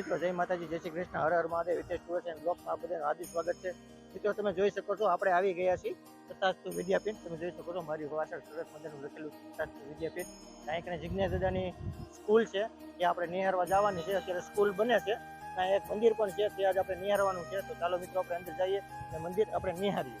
મિત્રો, જય માતાજી, જય શ્રી કૃષ્ણ. હર હર મહાદેવ. હિતેશ ટુર્સ એન્ડ બ્લોગમાં આ બધાનું હાર્દિક સ્વાગત છે. મિત્રો, તમે જોઈ શકો છો, આપણે આવી ગયા છીએ તથાસ્તુ વિદ્યાપીઠ તમે જોઈ શકો છો, મારી વાસણ સુરત મંદિરનું લખેલું તથાસ્તુ વિદ્યાપીઠ ત્યાં કને જિજ્ઞાસ દાદાની સ્કૂલ છે એ આપણે નિહારવા જવાની છે. અત્યારે સ્કૂલ બને છે. ત્યાં એક મંદિર પણ છે તે આજે આપણે નિહારવાનું છે. તો ચાલો મિત્રો, આપણે અંદર જઈએ અને મંદિર આપણે નિહાળીએ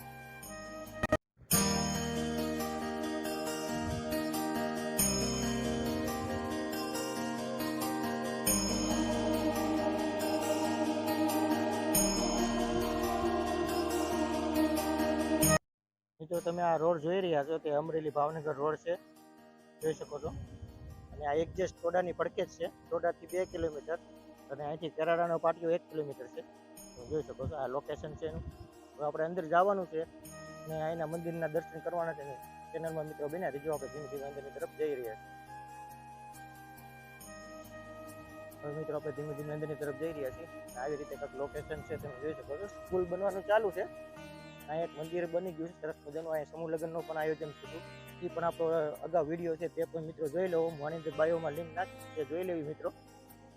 મિત્રો તમે આ રોડ જોઈ રહ્યા છો તે અમરેલી ભાવનગર રોડ છે, જોઈ શકો છો. અને આ એક્ઝેસ્ટ ટોડાની પડકે જ છે, ટોડાથી બે કિલોમીટર અને અહીંથી કેરાડાનો પાટિયો એક કિલોમીટર છે. તો જોઈ શકો છો આ લોકેશન છે એનું. તો આપણે અંદર જવાનું છે અને અહીંના મંદિરના દર્શન કરવાના છે ચેનલમાં મિત્રો બન્યા રહીજો. આપણે ધીમે ધીમે અંદરની તરફ જઈ રહ્યા છીએ. હવે મિત્રો આપણે ધીમે ધીમે અંદરની તરફ જઈ રહ્યા છીએ. આવી રીતે કંઈક લોકેશન છે તમે જોઈ શકો છો. સ્કૂલ બનવાનું ચાલુ છે. અહીંયા એક મંદિર બની ગયું છે, સરસ મજાનું. અહીંયા સમૂહ લગ્નનું પણ આયોજન થયું એ પણ આપણો અગાઉ વીડિયો છે, તે પણ મિત્રો જોઈ લો હું માની બાયોમાં લિંક નાખી તે જોઈ લેવી મિત્રો.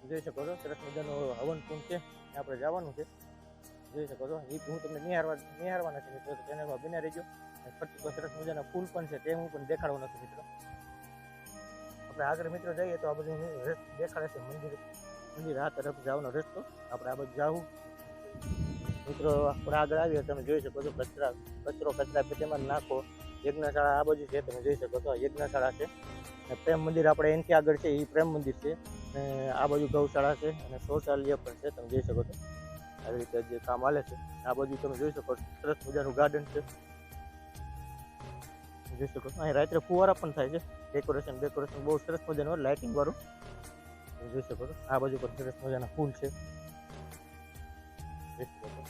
જોઈ શકો છો, સરસ મજાનું હવન કુંડ છે. આપણે જવાનું છે. જોઈ શકો છો. એ હું તમને નિહારવા નિહારવા છે મિત્રો. ચેનલમાં બિના રહેજો. ફરતી પર સરસ મજાના ફૂલ પણ છે, તે હું પણ દેખાડવાનો છું મિત્રો. આપણે આગળ મિત્રો જઈએ તો આ બધું રસ્તો દેખાડે છે મંદિર. મંદિર આ તરફ જવાનો રસ્તો. આપણે આ બધું જાવું મિત્રો, આપણે આગળ આવીએ, તમે જોઈ શકો છો કચરા, કચરો, કચરા પેટીમાં નાખો. યજ્ઞશાળા આ બાજુ છે, તમે જોઈ શકો છો યજ્ઞશાળા છે. પ્રેમ મંદિર આપણે એનથી આગળ છે એ પ્રેમ મંદિર છે. અને આ બાજુ ગૌશાળા છે, અને શૌચાલય પણ છે, તમે જોઈ શકો છો. આવી રીતે જે કામ હાલે છે. આ બાજુ તમે જોઈ શકો છો, સરસ મજાનું ગાર્ડન છે. જોઈ શકો છો. અહીં રાત્રે ફુવારા પણ થાય છે. ડેકોરેશન ડેકોરેશન બહુ સરસ મજાનું લાઇટિંગ વાળું જોઈ શકો છો, આ બાજુ પણ સરસ મજાના ફૂલ છે. શકો છો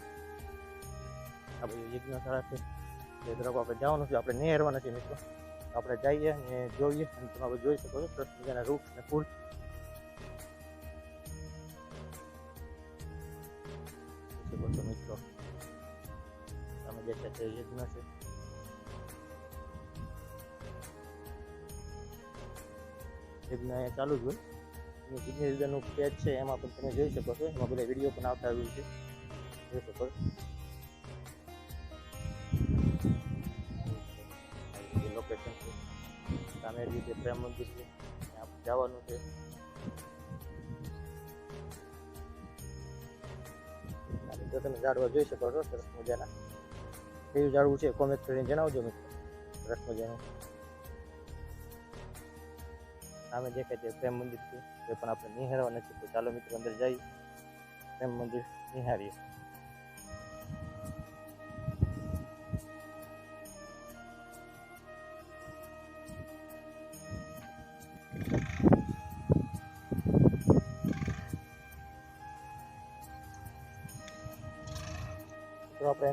આ બધું યજ્ઞશાળા છે એ તરફ આપણે જવાનું છે આપણે નિહારવાના છે મિત્રો આપણે જઈએ અને જોઈએ અને તમે જોઈ શકો છો સરસ મજાના વૃક્ષ અને ફૂલ મિત્રો તમે જે છે તે યજ્ઞ છે યજ્ઞ ચાલુ જ હોય જિજ્ઞેશદાનું પેજ છે, એમાં પણ તમે જોઈ શકો છો. એમાં બધા વીડિયો પણ આવતા આવ્યું છે. શકો લોકેશન છે સામે રીતે પ્રેમ મંદિર છે ત્યાં જવાનું છે તો તમે ઝાડવા જોઈ શકો છો સરસ મજાના કયું ઝાડવું છે કોમેન્ટ કરીને જણાવજો મિત્રો સરસ મજાનું સામે દેખાય છે પ્રેમ મંદિર છે તે પણ આપણે નિહાળવાના છે તો ચાલો મિત્રો અંદર જઈએ પ્રેમ મંદિર નિહાળીએ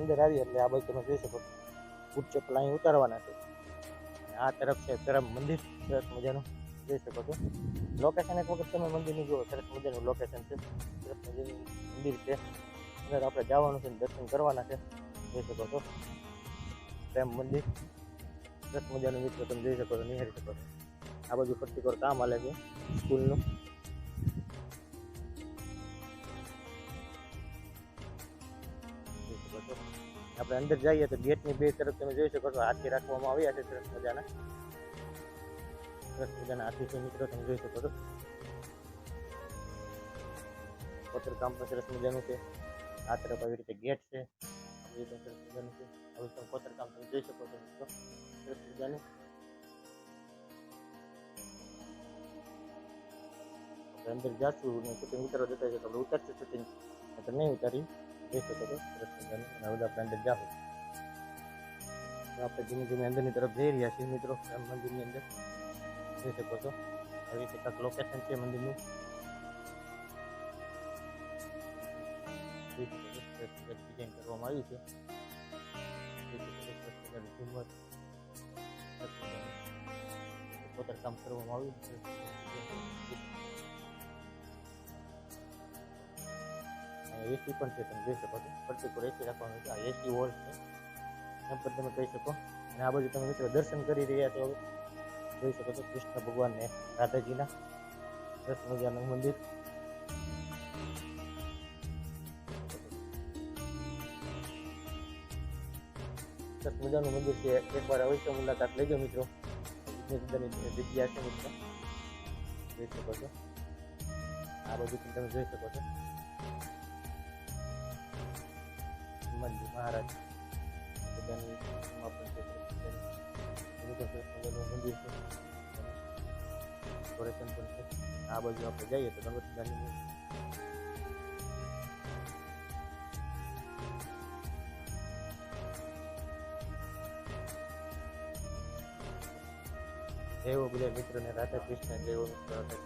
અંદર આવીએ એટલે આ બાજુ તમે જોઈ શકો બૂટ ચપ્પલ અહીં ઉતારવાના છે. આ તરફ છે પ્રેમ મંદિર. સરસ મજાનું જોઈ શકો છો. લોકેશન એક વખત તમે મંદિરની જુઓ, સરસ મજાનું લોકેશન છે. સરસ મજાનું મંદિર છે. અંદર આપણે જવાનું છે દર્શન કરવાના છે. જોઈ શકો છો. પ્રેમ મંદિર. સરસ મજાનું મિત્રો તમે જોઈ શકો છો, નિહાળી શકો છો. આ બાજુ ફરતી પર કામ હાલે છે. સ્કૂલનું. આપણે અંદર જઈએ તો ગેટની બે તરફ તમે જોઈ શકો છો હાથી રાખવામાં આવ્યા છે સરસ મજાના. સરસ મજાના હાથી છે મિત્રો, તમે જોઈ શકો છો. કોતર કામ પણ સરસ મજાનું છે. આ તરફ આવી રીતે ગેટ છે. આવી રીતે સરસ મજાનું છે. આવી રીતે કોતર કામ તમે જોઈ શકો છો મિત્રો. સરસ મજાનું. આપણે અંદર જાશું ને શૂટિંગ ઉતારવા જતા છે તો આપણે ઉતારશું શૂટિંગ તો નહીં ઉતારી જોઈ શકો છો સરસ મજાનું. આપણે ધીમે ધીમે અંદરની તરફ જઈ રહ્યા છીએ મિત્રો, રામ મંદિરની અંદર. જોઈ શકો છો. આવી રીતે કાંઈક લોકેશન છે મંદિરનું. ડિઝાઇન કરવામાં આવી છે. કોતરકામ કરવામાં આવ્યું છે. એસી પણ છે તમે જોઈ શકો છો ફરતીપુર એસી રાખવાનું છે આ એસી વોલ છે એમ પણ તમે કહી શકો અને આ બાજુ તમે મિત્રો દર્શન કરી રહ્યા છો જોઈ શકો છો કૃષ્ણ ભગવાનને રાધાજીના સરસ મંદિર સરસ મજાનું મંદિર છે એકવાર અવશ્ય મુલાકાત લઈ લેજો મિત્રો વિઘ્નેશદાની જગ્યા છે મિત્રો જોઈ શકો છો આ બધું તમે જોઈ શકો છો હનુમાનજી મહારાજ. બધાની સમાપન મંદિર છે. ડેકોરેશન પણ છે. આ બાજુ આપણે જઈએ તો ગણપતિદાની જય બધા મિત્રોને રાધા કૃષ્ણ દેવો મિત્રો રાધા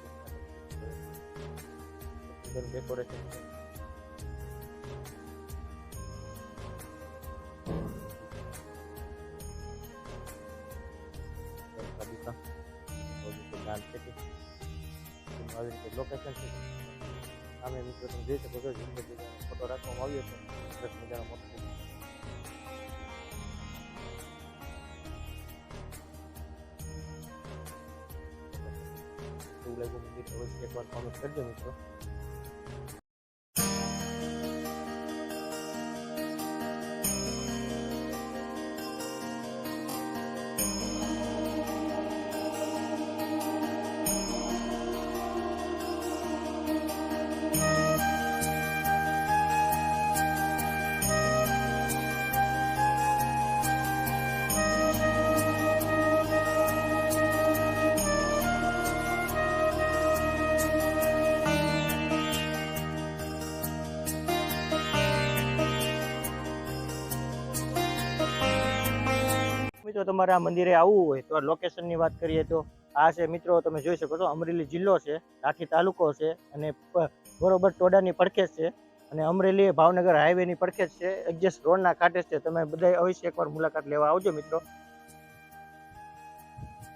કૃષ્ણ. ડેકોરેશન તો છે આવી રીતે લોકેશન છે. સામે મિત્રો તમે જોઈ શકો છો જિંદગી ફોટો રાખવામાં આવ્યો છે. સરસ મજાનો મોટો એવું મંદિર અવશ્ય એકવાર કોમેન્ટ કરજો મિત્રો. મિત્રો તમારે આ મંદિરે આવવું હોય તો લોકેશનની વાત કરીએ તો આ છે મિત્રો તમે જોઈ શકો છો અમરેલી જિલ્લો છે લાઠી તાલુકો છે અને બરોબર ટોડાની પડખે છે અને અમરેલી ભાવનગર હાઈવેની પડખે છે એક્ઝેસ્ટ રોડના કાંઠે છે. તમે બધા અવશ્ય એકવાર મુલાકાત લેવા આવજો મિત્રો.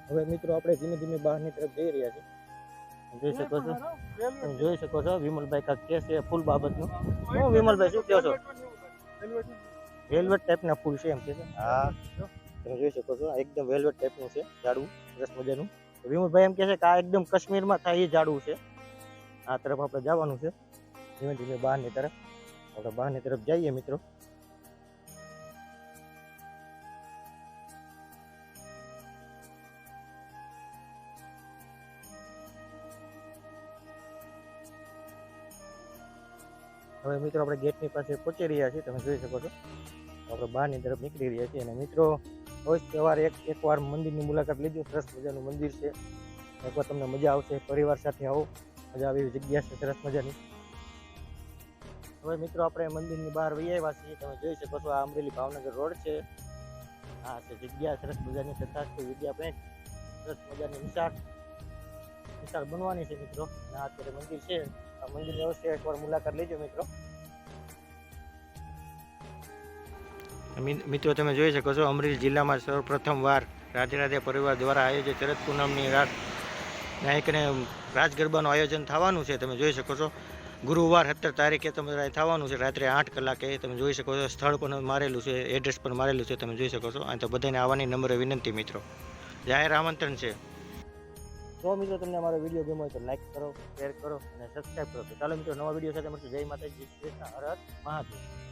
હવે મિત્રો આપણે ધીમે ધીમે બહારની તરફ જઈ રહ્યા છીએ. જોઈ શકો છો તમે જોઈ શકો છો વિમલભાઈ કાંક કે છે ફૂલ બાબતનું. હું વિમલભાઈ શું કહો છો? વેલવેટ ટાઈપના ફૂલ છે એમ કે છે. હા. તમે જોઈ શકો છો આ એકદમ વેલ્વેટ ટાઈપનું છે ઝાડવું, સરસ મજાનું. વિમુભાઈ એમ કહે છે કે આ એકદમ કાશ્મીરમાં થાય એ ઝાડવું છે. આ તરફ આપણે જવાનું છે. ધીમે ધીમે બહારની તરફ. આપણે બહારની તરફ જઈએ મિત્રો. હવે મિત્રો આપણે ગેટની પાસે પહોંચી રહ્યા છીએ. તમે જોઈ શકો છો. આપણે બહારની તરફ નીકળી રહ્યા છીએ. અને મિત્રો રોજ તહેવાર એક એકવાર મંદિરની મુલાકાત લીધી. સરસ મજાનું મંદિર છે. એકવાર તમને મજા આવશે. પરિવાર સાથે આવો. મજા આવે એવી જગ્યા છે. સરસ મજાની. હવે મિત્રો, આપણે મંદિરની બહાર વહી આવ્યા છીએ. તમે જોઈ શકો છો, આ અમરેલી ભાવનગર રોડ છે. આ છે જગ્યા. સરસ મજાની તથાસ્તુ વિદ્યાપીઠ સરસ મજાની વિશાળ વિશાળ બનવાની છે મિત્રો. આ અત્યારે મંદિર છે. આ મંદિરની અવશ્ય એકવાર મુલાકાત લેજો મિત્રો. મિત્રો, તમે જોઈ શકો છો, અમરેલી જિલ્લામાં સૌપ્રથમ વાર રાધે રાધે પરિવાર દ્વારા આયોજિત ચરત પૂનમની રાત નાયકને રાજ ગરબાનું આયોજન થવાનું છે, તમે જોઈ શકો છો. ગુરુવાર સત્તર તારીખે તમારે થવાનું છે, રાત્રે આઠ કલાકે, તમે જોઈ શકો છો, સ્થળ પણ મારેલું છે, એડ્રેસ પણ મારેલું છે, તમે જોઈ શકો છો. અને તો બધાને આવવાની નંબરે વિનંતી, મિત્રો. જાહેર આમંત્રણ છે. તો મિત્રો, તમને અમારો વીડિયો ગમ્યો હોય તો લાઈક કરો, શેર કરો અને સબસ્ક્રાઈબ કરો. ચાલો મિત્રો, નવા વીડિયો સાથે મળશું. જય માતાજી કૃષ્ણ હર મહાદેવ.